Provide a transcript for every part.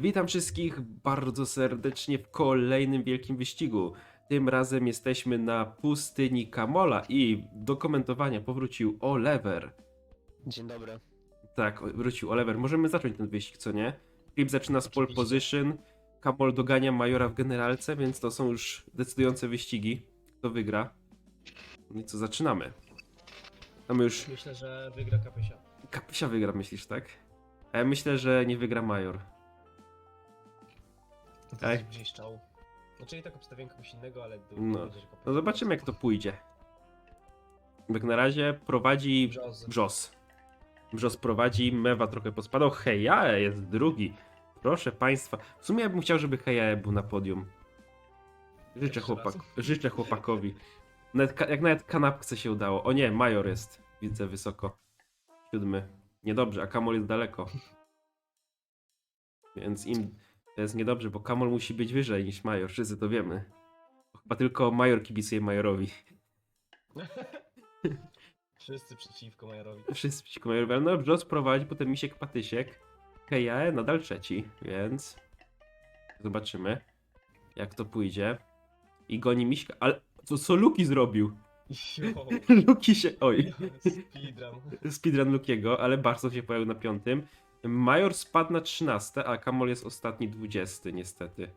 Witam wszystkich bardzo serdecznie w kolejnym wielkim wyścigu. Tym razem jesteśmy na pustyni Kamola i do komentowania powrócił Oliver. Dzień dobry. Tak, wrócił Oliver. Możemy zacząć ten wyścig, co nie? Clip zaczyna z pole Oczywiście. position. Kamol dogania Majora w generalce, więc to są już decydujące wyścigi. Kto wygra? No i co, zaczynamy. Mamy już... Myślę, że wygra Kapysia. Kapysia wygra, myślisz, tak? A ja myślę, że nie wygra Major. Tak. gdzieś czał. Znaczy i tak obstawiam kogoś innego, ale... do- No. będzie, No zobaczymy, jak to pójdzie. Jak na razie prowadzi Brzozy. Brzos. Brzos prowadzi, Mewa trochę pospadał. Hejae jest drugi. Proszę państwa. W sumie ja bym chciał, żeby Hejae był na podium. Życzę, Jeszcze chłopak, raz. życzę chłopakowi. Nawet, ka- jak nawet kanapce się udało. O nie, Major jest. Widzę wysoko. Siódmy. Niedobrze, a Kamol jest daleko. Więc im to jest niedobrze, bo Kamol musi być wyżej niż Major. Wszyscy to wiemy. Chyba tylko Major kibicuje Majorowi. Wszyscy przeciwko Majorowi. Wszyscy przeciwko Majorowi, ale no Brzos prowadzi, potem Misiek Patysiek. Hejae nadal trzeci, więc zobaczymy jak to pójdzie. I goni Miśka, ale co, co Luki zrobił? Luki się, oj, speedrun. speedrun Lukiego, ale bardzo się pojawił na piątym. Major spadł na 13, a Kamol jest ostatni 20 niestety.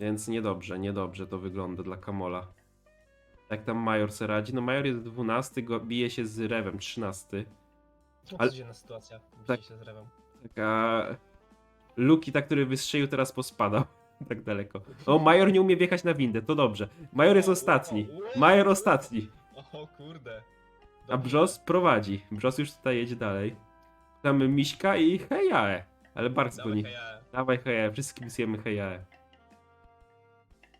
Więc niedobrze, niedobrze to wygląda dla Kamola. Jak tam Major se radzi? No Major jest 12, go bije się z Rewem 13. Ale-. Codzienna sytuacja. Tak. Tak. się z rewem. Taka... Luki, ta, który wystrzelił, teraz pospadał. Tak daleko. O, Major nie umie wjechać na windę, to dobrze. Major jest ostatni. Major ostatni. O kurde. A Brzos prowadzi. Brzos już tutaj jedzie dalej. Tam Miśka i Hejae. Ale bardzo Dawaj, nie... Dawaj Hejae, wszyscy kibicujemy Hejae.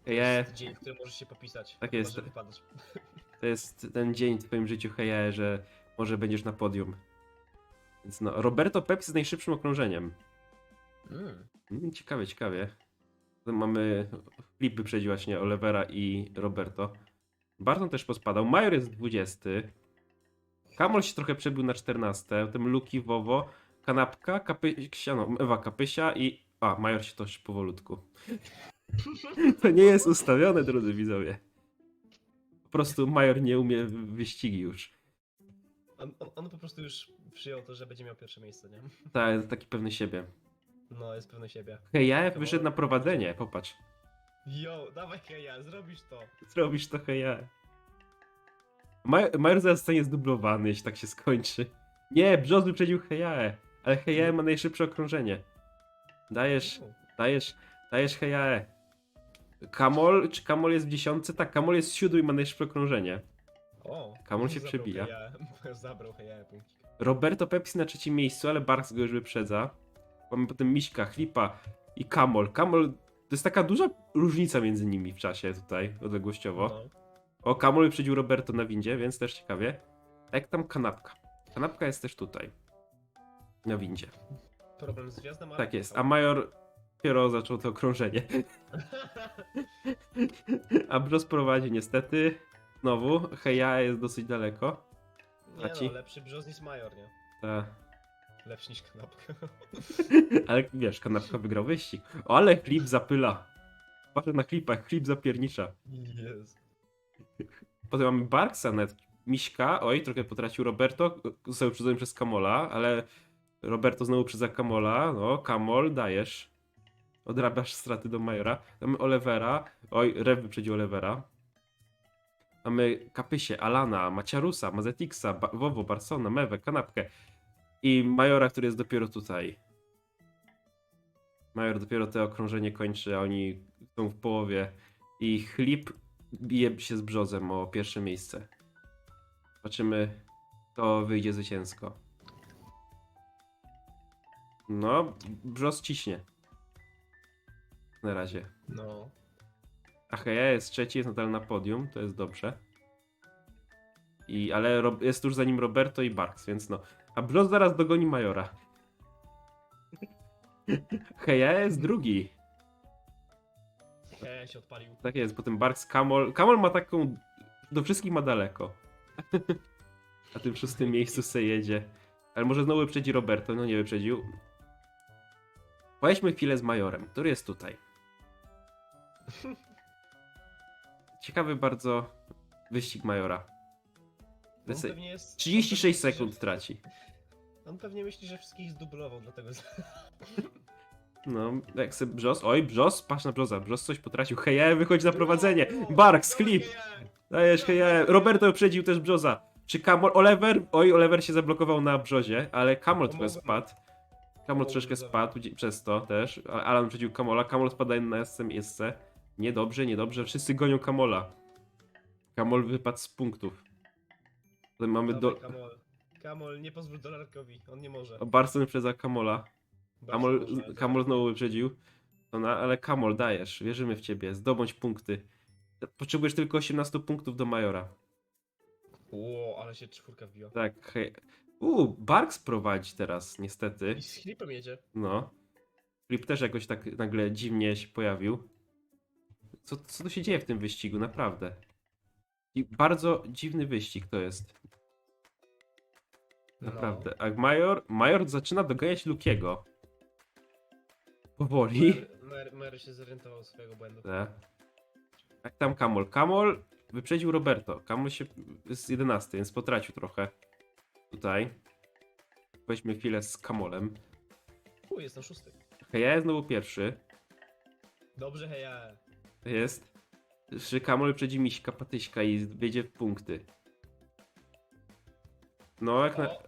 Hejae, To dzień, w którym możesz się popisać. Tak jest. Może wypadać. to jest ten dzień w twoim życiu Hejae, że może będziesz na podium. Więc no, Roberto Pepsi z najszybszym okrążeniem. Mm. Mm, ciekawie, ciekawie. Potem mamy flip wyprzedził właśnie Olivera i Roberto. Barton też pospadał. Major jest 20. Kamol się trochę przebił na 14. Potem Luki, Wowo, Kanapka, Kapysia, no, Ewa Kapysia i... A, Major się toczy powolutku. To nie jest ustawione, drodzy widzowie. Po prostu Major nie umie wyścigi już. On, on, on po prostu już przyjął to, że będzie miał pierwsze miejsce, nie? Ta, taki pewny siebie. No, jest pewny siebie. Hej, ja wyszedł na prowadzenie, popatrz. Jo, dawaj Kaja, zrobisz to. Zrobisz to heja. Maj- Major zaraz zostanie zdublowany, jeśli tak się skończy. Nie, Brzos wyprzedził Hejae, ale Hejae ma najszybsze okrążenie. Dajesz, dajesz, dajesz Hejae. Kamol, czy Kamol jest w dziesiątce? Tak, Kamol jest w siódmym i ma najszybsze okrążenie. O, Kamol się zabrał przebija. Zabrał Heja punkcik. Roberto Pepsi na trzecim miejscu, ale Barks go już wyprzedza. Mamy potem Miśka, Chlipa i Kamol. Kamol, to jest taka duża różnica między nimi w czasie tutaj, odległościowo. No. O, Kamol wyprzedził Roberto na windzie, więc też ciekawie. A jak tam kanapka? Kanapka jest też tutaj. Na windzie. Problem z gwiazdą, ale... Tak jest. A Major dopiero zaczął to okrążenie. A Bros prowadzi niestety. Znowu. Heja jest dosyć daleko. Nie no, lepszy brzoz niż major, nie? Ta. Lepszy niż kanapka. Ale wiesz, kanapka wygrał wyścig. O, ale klip zapyla. Patrzę na klipach, klip zapiernicza. Jezu. Potem mamy Barksa, nawet Miśka, oj, trochę potracił Roberto, został uprzedzony przez Kamola, ale Roberto znowu przez Kamola, no, Kamol, dajesz. Odrabiasz straty do Majora. Mamy Olivera, oj, Rev wyprzedził Olivera. Mamy Kapysie, Alana, Maciarusa, Mazetixa, ba Wowo, Barsona, Mewę, Kanapkę i Majora, który jest dopiero tutaj. Major dopiero te okrążenie kończy, a oni są w połowie i Chlip bije się z Brzozem o pierwsze miejsce. Zobaczymy, kto wyjdzie zwycięsko. No, Brzoz ciśnie. Na razie. No. A Heja jest trzeci, jest nadal na podium, to jest dobrze. I, ale jest tuż za nim Roberto i Barks, więc no. A Brzoz zaraz dogoni Majora. Heja jest drugi. Heja się odpalił. Tak jest, potem Barks, Kamol. Kamol ma taką. Do wszystkich ma daleko. Na tym szóstym miejscu se jedzie. Ale może znowu wyprzedzi Roberto. No nie wyprzedził. Pojedźmy chwilę z Majorem, który jest tutaj. Ciekawy bardzo wyścig Majora. On pewnie jest... 36 on pewnie sekund traci. On pewnie myśli, że wszystkich zdublował, dlatego... z- No, jak se Brzos, oj Brzos, patrz na Brzoza, Brzos coś potracił, heje, wychodzi na prowadzenie, Barks, Clip, dajesz heje, Roberto uprzedził też Brzoza, czy Kamol, Oliver, oj Oliver się zablokował na Brzozie, ale Kamol trochę spadł, Kamol troszeczkę spadł przez to też, Alan uprzedził Kamola, Kamol spada na SMSC, niedobrze, niedobrze, wszyscy gonią Kamola, Kamol wypadł z punktów, Potem mamy do... Kamol. Kamol, nie pozwól dolarkowi, on nie może. Barson wyprzedza Kamola, Kamol, Kamol znowu wyprzedził. No, no, ale Kamol, dajesz, wierzymy w ciebie, zdobądź punkty. Potrzebujesz tylko 18 punktów do Majora. Ło, ale się czwórka wbiła. Tak, hej. Uuu, Barks prowadzi teraz, niestety. I z Flipem jedzie. No. Flip też jakoś tak nagle dziwnie się pojawił. Co, co tu się dzieje w tym wyścigu, naprawdę? I bardzo dziwny wyścig to jest. No. Naprawdę. A Major, Major zaczyna doganiać Lukiego. Powoli. Mer się zorientował swojego błędu. Tak. Jak tam Kamol? Kamol wyprzedził Roberto. Kamol się z 11, więc potracił trochę. Tutaj. Weźmy chwilę z Kamolem. U, jestem szósty. Hej, ja jest znowu pierwszy. Dobrze, hej, ja. Jest. Czy Kamol wyprzedzi Miśka Patyśka i wejdzie w punkty. No, jak na, O,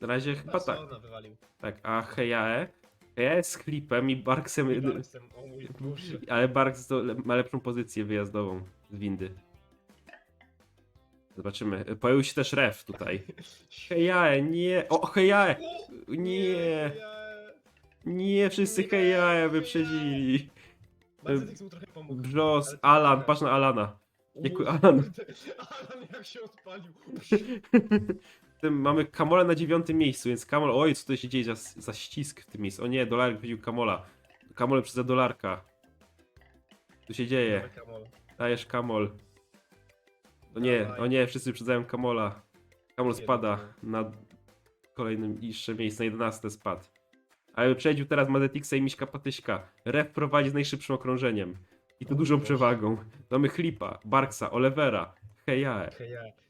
na razie chyba tak. Barcelona wywalił. Tak, a Hejae? Hejae jest klipem i Barksem. I Barksem, o mój Boże. Ale Barks to le- ma lepszą pozycję wyjazdową z windy. Zobaczymy. Pojawił się też ref tutaj. Hejae, nie! O, Hejae! Nie! ja- Nie, wszyscy Hejae wyprzedzili. Trochę pomógł. Ale- Alan, patrz na Alana. Dziękuję, O, Alan. Alan jak się odpalił. Tym mamy Kamola na dziewiątym miejscu, więc Kamol, oj, co to się dzieje za, za ścisk w tym miejscu? O nie, dolarek wybił Kamola. Kamol przez dolarka. Tu się dzieje. Dajesz Kamol. O nie, o nie, wszyscy wyprzedzają Kamola. Kamol spada na kolejnym niższe miejsce, na 11 spadł. Ale wyprzedził teraz Madetixa i Miśka Patyśka. Ref prowadzi z najszybszym okrążeniem. I to O dużą przewagą. Mamy Chlipa, Barksa, Olivera, Ja.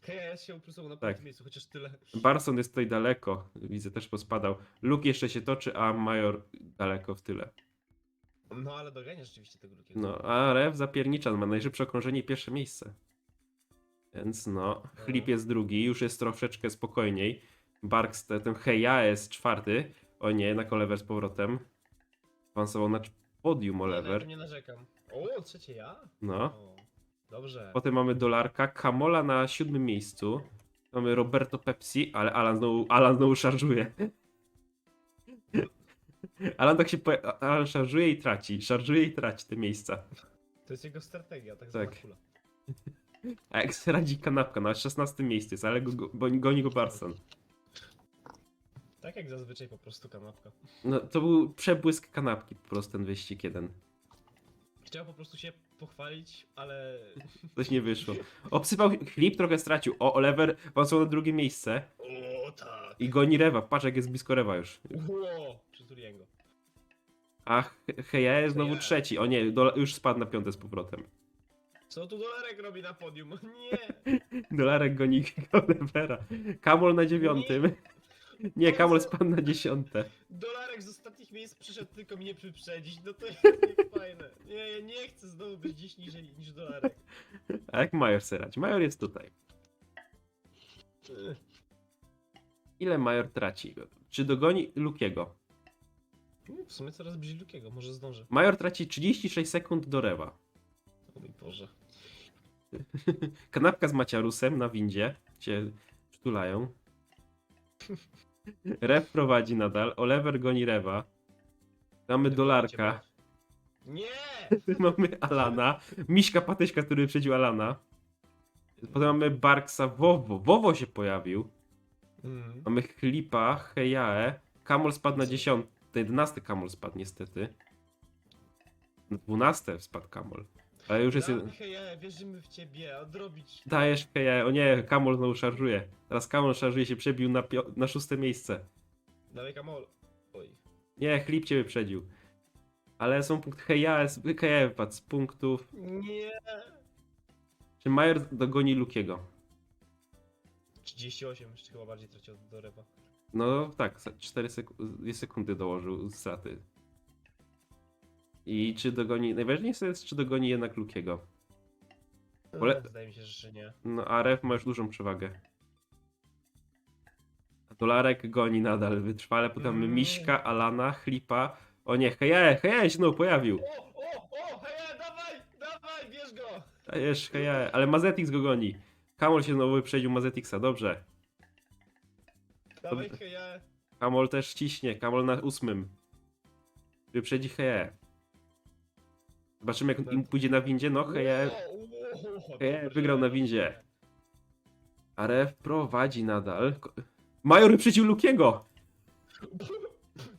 Hej, ja się uplusował na Tak. miejscu, chociaż tyle. Barson jest tutaj daleko. Widzę, też pospadał. Luke jeszcze się toczy, a Major daleko w tyle. No ale dogania rzeczywiście tego drugiego. No, a Rev zapiernicza, ma najszybsze okrążenie i pierwsze miejsce. Więc no, Chlip jest drugi, już jest troszeczkę spokojniej. Barks, te- ten Heja jest czwarty. O nie, jednak Oliver z powrotem. Awansował na podium Nie, Oliver. nie, nie narzekam. O, trzecie ja? No. O, dobrze. Potem mamy Dolarka, Kamola na siódmym miejscu. Mamy Roberto Pepsi, ale Alan znowu, Alan znowu szarżuje. Alan tak się po... Alan szarżuje i traci, szarżuje i traci te miejsca. To jest jego strategia, tak, Tak. zwana kula. A jak se radzi kanapka, na 16 miejscu jest, ale go, go, goni go Barson. Tak jak zazwyczaj po prostu kanapka. No to był przebłysk kanapki po prostu ten wyścig jeden. Chciał po prostu się pochwalić, ale... Coś nie wyszło. Obsypał Flip, trochę stracił. O, Oliver awansował na drugie miejsce O, tak. i goni Rewa. Patrz jak jest blisko Rewa już. Ło, przytuliłem go. A He- Heja jest znowu Heja. trzeci. O nie, dola- już spadł na piąte z powrotem. Co tu dolarek robi na podium? Nie! Dolarek goni Olivera. Kamol na dziewiątym. Nie, Kamol spadł na dziesiąte. Dolarek z ostatnich miejsc przyszedł tylko mnie wyprzedzić, no to jest nie fajne. Nie, ja nie chcę znowu być gdzieś niżej niż dolarek. A jak Major se radzi? Major jest tutaj. Ile Major traci? Czy dogoni Lukiego? W sumie coraz bliżej Lukiego, może zdążę. Major traci 36 sekund do Rewa. O mój Boże. Kanapka z Maciarusem na windzie cię przytulają. Rew prowadzi nadal, Oliver goni Rewa. Mamy Dolarka, Nie! mamy Alana, Miśka Patyśka, który wyprzedził Alana. Potem mamy Barksa, Wowo, Wowo się pojawił. Mm. Mamy Chlipa, Hejae, Kamol spadł na 10, 11 Kamol spadł niestety. Na 12 spadł Kamol. Ale już jest jeden... Wierzymy w ciebie, odrobić. Dajesz Hejae, o nie, Kamol znowu szarżuje. Teraz Kamol szarżuje się, przebił na, pio- na szóste miejsce. Dawaj Kamol. Oj. Nie, Chlip cię wyprzedził. Ale są punkty Heja, Heja wypadł z punktów. Nie. Czy Major dogoni Lukiego? 38, jeszcze chyba bardziej traci od do repa. No tak, 4 seku- sekundy dołożył straty. I czy dogoni. Najważniejsze jest, czy dogoni jednak Lukiego. Pole- Wydaje mi się, że nie. No a Ref ma już dużą przewagę. A Dolarek goni nadal wytrwale, potem Mm. Miśka, Alana, Chlipa. O nie, Hejae, Hejae się znowu pojawił. O, o, o, hej, dawaj, dawaj, bierz go! Dajesz, Hejae, ale Mazetix go goni. Kamol się znowu wyprzedził Mazetixa, dobrze. Dawaj, Dobrze. hej, ja. Kamol też ciśnie, Kamol na ósmym. Wyprzedzi Hejae. Zobaczymy jak im pójdzie na windzie, no Hejae dobrze. wygrał na windzie. A Ref prowadzi nadal. Ko- Major wyprzedził Lukiego!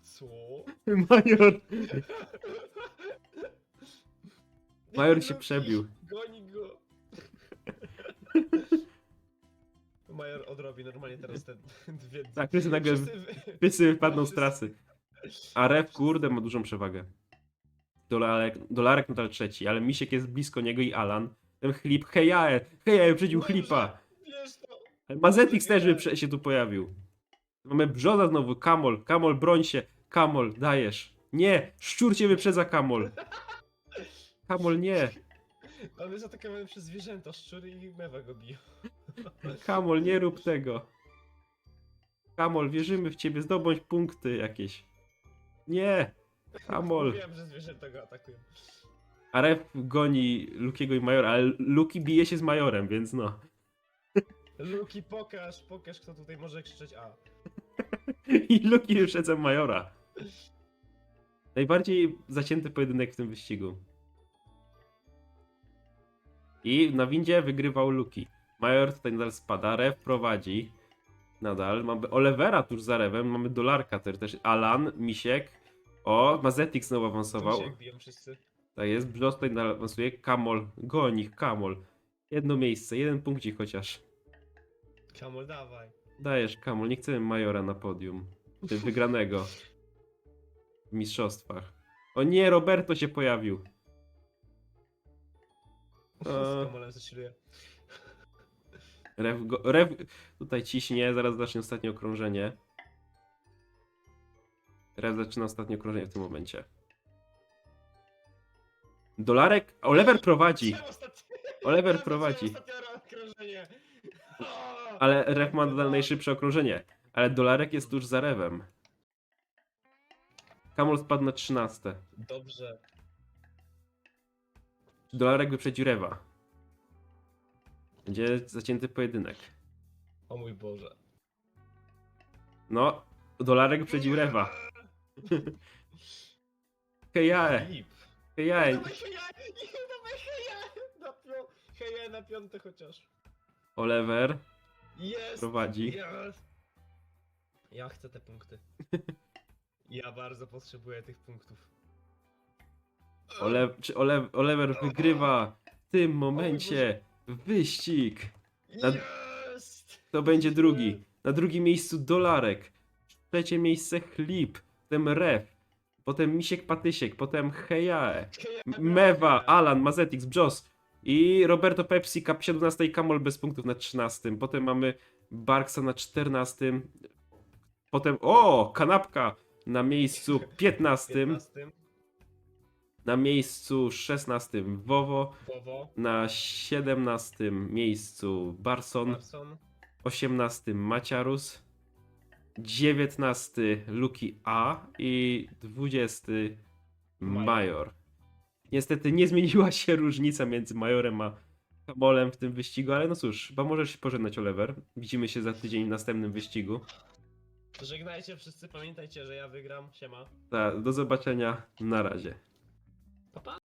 Co? Major! Major się przebił. Goni go. Major odrobi normalnie teraz te dwie... Tak, wszyscy nagle Wszyscy wszyscy wypadną z trasy. A Ref, kurde, ma dużą przewagę. Dolarek, dolarek nadal trzeci, ale Misiek jest blisko niego i Alan. Ten Chlip, hejae, hejae, wyprzedził Dobrze. Chlipa. Mazetix też wyprze- się tu pojawił. Mamy Brzoza znowu, Kamol, Kamol, broń się, Kamol, dajesz. Nie, szczur cię wyprzedza Kamol. Kamol, nie, On jest atakowany przez zwierzęta, szczury i mewa go biją. Kamol, nie rób tego. Kamol, wierzymy w ciebie, zdobądź punkty jakieś. Nie, Kamol. Wiem, że zwierzęta go atakują. A Ref goni Lukiego i Majora, ale Luki bije się z Majorem, więc no. Luki, pokaż, pokaż kto tutaj może krzyczeć A. I Luki wyprzedza Majora. Najbardziej zacięty pojedynek w tym wyścigu. I na windzie wygrywał Luki. Major tutaj nadal spada, Rew prowadzi. Nadal. Mamy Olivera tuż za Rewem, mamy Dolarka też Alan, Misiek. O, Mazetix znowu awansował. Tu się biją wszyscy. Tak jest, Brzos tutaj nadal awansuje. Kamol, goni, Kamol. Jedno miejsce, jeden punkcik chociaż. Kamol, dawaj. Dajesz, Kamol, nie chcemy Majora na podium. Ty wygranego. W mistrzostwach. O nie, Roberto się pojawił. Z. Kamolem zaczynuję. Rew, go, rew tutaj ciśnie, zaraz zacznie ostatnie okrążenie. Rew zaczyna ostatnie okrążenie w tym momencie. Dolarek, Oliver prowadzi, Oliver prowadzi. ale Rew ma nadal najszybsze okrążenie. Ale Dolarek jest tuż za Rewem. Kamol spadł na 13. Dobrze. Dolarek wyprzedzi Rewa. Będzie zacięty pojedynek. O mój Boże. No, Dolarek wyprzedził Rewa. Hejae, Filip. hejae. Dawaj heja! Dawaj! Na pio... Heja na piąte chociaż. Oliver Jest! prowadzi. Jest! Ja chcę te punkty. Ja bardzo potrzebuję tych punktów. Ole, czy Ole, Oliver wygrywa w tym momencie wyścig. na- Jest! To będzie drugi. Na drugim miejscu Dolarek. Trzecie miejsce Chlip. Potem Rew. Potem Misiek Patysiek. Potem Hejae. Heja, Mewa, Alan, Mazetix, Brzos i Roberto Pepsi, Kap 17 i Kamol bez punktów na 13. Potem mamy Barksa na 14. Potem, o, Kanapka na miejscu 15. 15. Na miejscu 16 Wowo. Wowo. Na 17 miejscu Barson. Barson. 18 Maciarus. 19 Luki A i 20 Major. Niestety nie zmieniła się różnica między Majorem a Kamolem w tym wyścigu, ale no cóż, chyba możesz się pożegnać Oliver. Widzimy się za tydzień w następnym wyścigu. Żegnajcie wszyscy, pamiętajcie, że ja wygram. Siema. Ta, do zobaczenia, na razie. Pa, pa.